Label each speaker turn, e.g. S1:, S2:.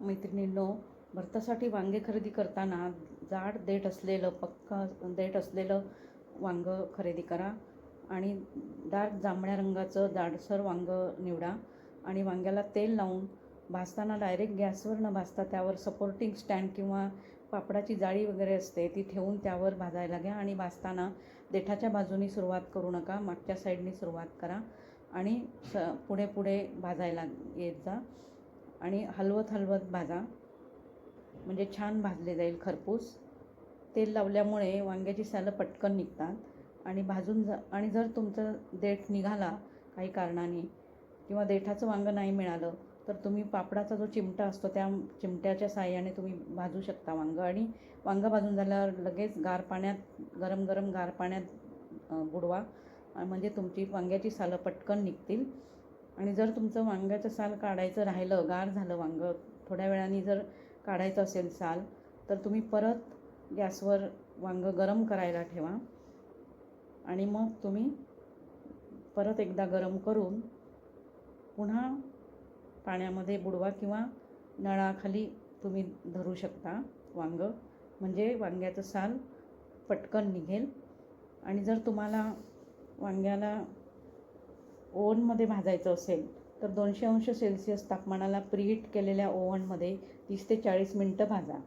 S1: मैत्रिणींनो भरतासाठी वांगे खरेदी करताना जाड देठ असलेलं पक्का देठ असलेलं वांगं खरेदी करा आणि डार्क जांभळ्या रंगाचं जाडसर वांगं निवडा आणि वांग्याला तेल लावून भाजताना डायरेक्ट गॅसवर न भाजता त्यावर सपोर्टिंग स्टँड किंवा पापडाची जाळी वगैरे असते ती ठेवून त्यावर भाजायला घ्या आणि भाजताना देठाच्या बाजूनी सुरुवात करू नका मागच्या साईडनी सुरुवात करा आणि स पुढे पुढे भाजायला येत जा. आणि हलवत हलवत भाजा. म्हणजे छान भाजले जाईल खरपूस. तेल लावल्यामुळे वांग्याची सालं पटकन निघतात. आणि भाजून जा आणि जर तुमचं देठ निघाला काही कारणाने किंवा देठाचं वांगं नाही मिळालं तर तुम्ही पापडाचा जो चिमटा असतो त्या चिमट्याच्या साहाय्याने तुम्ही भाजू शकता वांगं. आणि वांगं भाजून झाल्यावर लगेच गार पाण्यात गरम गरम गार पाण्यात बुडवा. म्हणजे तुमची वांग्याची सालं पटकन निघतील. आणि जर तुमचं वांग्याचं साल काढायचं राहिलं गार झालं वांगं थोड्या वेळाने जर काढायचं असेल साल तर तुम्ही परत गॅसवर वांगं गरम करायला ठेवा. आणि मग तुम्ही परत एकदा गरम करून पुन्हा पाण्यामध्ये बुडवा किंवा नळाखाली तुम्ही धरू शकता वांगं. म्हणजे वांग्याचं साल पटकन निघेल. आणि जर तुम्हाला वांग्याला ओव्हनमध्ये भाजायचं असेल तर दोनशे अंश सेल्सिअस तापमानाला प्रीहीट केलेल्या ओव्हनमध्ये तीस ते चाळीस मिनटं भाजा.